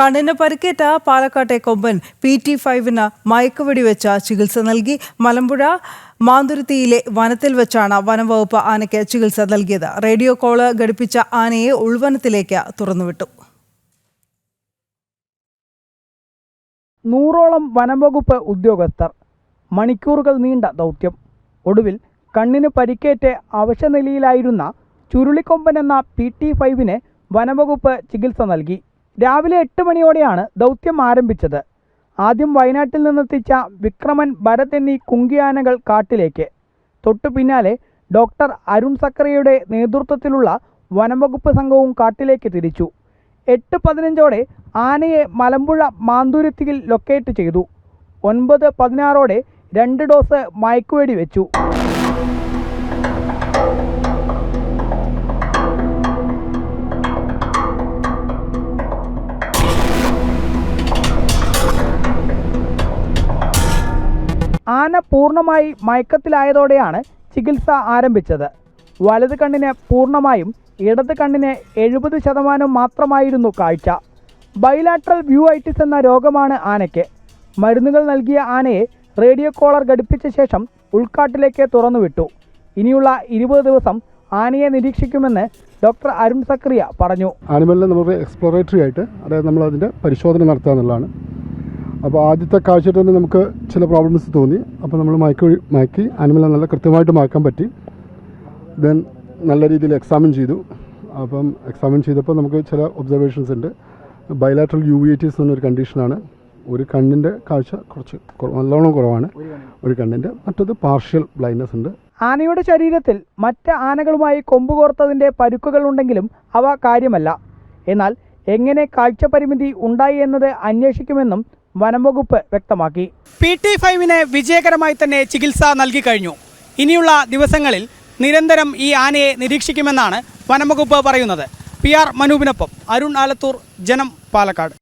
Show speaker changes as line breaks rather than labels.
കണ്ണിന് പരിക്കേറ്റ പാലക്കാട്ടെ കൊമ്പൻ പി ടി ഫൈവിന് മയക്കുവെടി വെച്ച ചികിത്സ നൽകി. മലമ്പുഴ മാന്തുരുത്തിയിലെ വനത്തിൽ വെച്ചാണ് വനംവകുപ്പ് ആനയ്ക്ക് ചികിത്സ നൽകിയത്. റേഡിയോ കോൾ ഘടിപ്പിച്ച ആനയെ ഉൾവനത്തിലേക്ക് തുറന്നുവിട്ടു.
നൂറോളം വനംവകുപ്പ് ഉദ്യോഗസ്ഥർ മണിക്കൂറുകൾ നീണ്ട ദൗത്യം. ഒടുവിൽ കണ്ണിന് പരിക്കേറ്റ് അവശനിലയിലായിരുന്ന ചുരുളിക്കൊമ്പൻ എന്ന പി ടി ഫൈവിന് വനംവകുപ്പ് ചികിത്സ നൽകി. രാവിലെ എട്ട് മണിയോടെയാണ് ദൗത്യം ആരംഭിച്ചത്. ആദ്യം വയനാട്ടിൽ നിന്നെത്തിച്ച വിക്രമൻ ഭരത് എന്നീ കുങ്കിയാനകൾ കാട്ടിലേക്ക്. തൊട്ടു പിന്നാലെ ഡോക്ടർ അരുൺ സക്കറിയുടെ നേതൃത്വത്തിലുള്ള വനംവകുപ്പ് സംഘവും കാട്ടിലേക്ക് തിരിച്ചു. എട്ട് പതിനഞ്ചോടെ ആനയെ മലമ്പുഴ മാന്തൂരത്തിയിൽ ലൊക്കേറ്റ് ചെയ്തു. ഒൻപത് പതിനാറോടെ രണ്ട് ഡോസ് മയക്കുവെടി വെച്ചു. ആന പൂർണമായി മയക്കത്തിലായതോടെയാണ് ചികിത്സ ആരംഭിച്ചത്. വലത് കണ്ണിന് പൂർണമായും ഇടത് കണ്ണിന് എഴുപത് ശതമാനം മാത്രമായിരുന്നു കാഴ്ച. ബൈലാട്രൽ വ്യൂഐറ്റിസ് എന്ന രോഗമാണ് ആനയ്ക്ക്. മരുന്നുകൾ നൽകിയ ആനയെ റേഡിയോ കോളർ ഘടിപ്പിച്ച ശേഷം ഉൾക്കാട്ടിലേക്ക് തുറന്നുവിട്ടു. ഇനിയുള്ള ഇരുപത് ദിവസം ആനയെ നിരീക്ഷിക്കുമെന്ന് ഡോക്ടർ അരുൺ സക്രിയ പറഞ്ഞു.
ആനിമലിനെ നമുക്ക് എക്സ്പ്ലോറേറ്ററി ആയിട്ട് അതായത് നമ്മൾ അതിന്റെ പരിശോധന നടത്തുക എന്നുള്ളതാണ്. അപ്പോൾ ആദ്യത്തെ കാഴ്ചയിൽ തന്നെ നമുക്ക് ചില പ്രോബ്ലംസ് തോന്നി. അപ്പോൾ നമ്മൾ മയക്കി മയക്കി ആനിമലിനെ നല്ല കൃത്യമായിട്ട് മയക്കാൻ പറ്റി. ദെൻ നല്ല രീതിയിൽ എക്സാമിൻ ചെയ്തു. അപ്പം എക്സാമിൻ ചെയ്തപ്പോൾ നമുക്ക് ചില ഒബ്സർവേഷൻസ് ഉണ്ട്. ബയലാട്രൽ യു വി എറ്റീസ് എന്നൊരു കണ്ടീഷനാണ് ഒരു കണ്ണിന്റെ കാഴ്ച കുറച്ച് നല്ലോണം കുറവാണ്. ഒരു കണ്ണിന്റെ മറ്റത് പാർഷ്യൽ ബ്ലൈൻഡ്നെസ് ഉണ്ട്.
ആനയുടെ ശരീരത്തിൽ മറ്റ് ആനകളുമായി കൊമ്പുകോർത്തതിന്റെ പരുക്കുകൾ ഉണ്ടെങ്കിലും അവ കാര്യമല്ല. എന്നാൽ എങ്ങനെ കാഴ്ച പരിമിതി ഉണ്ടായി എന്നത് അന്വേഷിക്കുമെന്നും വനംവകുപ്പ് വ്യക്തമാക്കി. പി ടി ഫൈവിന് വിജയകരമായി തന്നെ ചികിത്സ നൽകി കഴിഞ്ഞു. ഇനിയുള്ള ദിവസങ്ങളിൽ നിരന്തരം ഈ ആനയെ നിരീക്ഷിക്കുമെന്നാണ് വനംവകുപ്പ് പറയുന്നത്. പി ആർ മനൂപിനൊപ്പം അരുൺ ആലത്തൂർ ജനം പാലക്കാട്.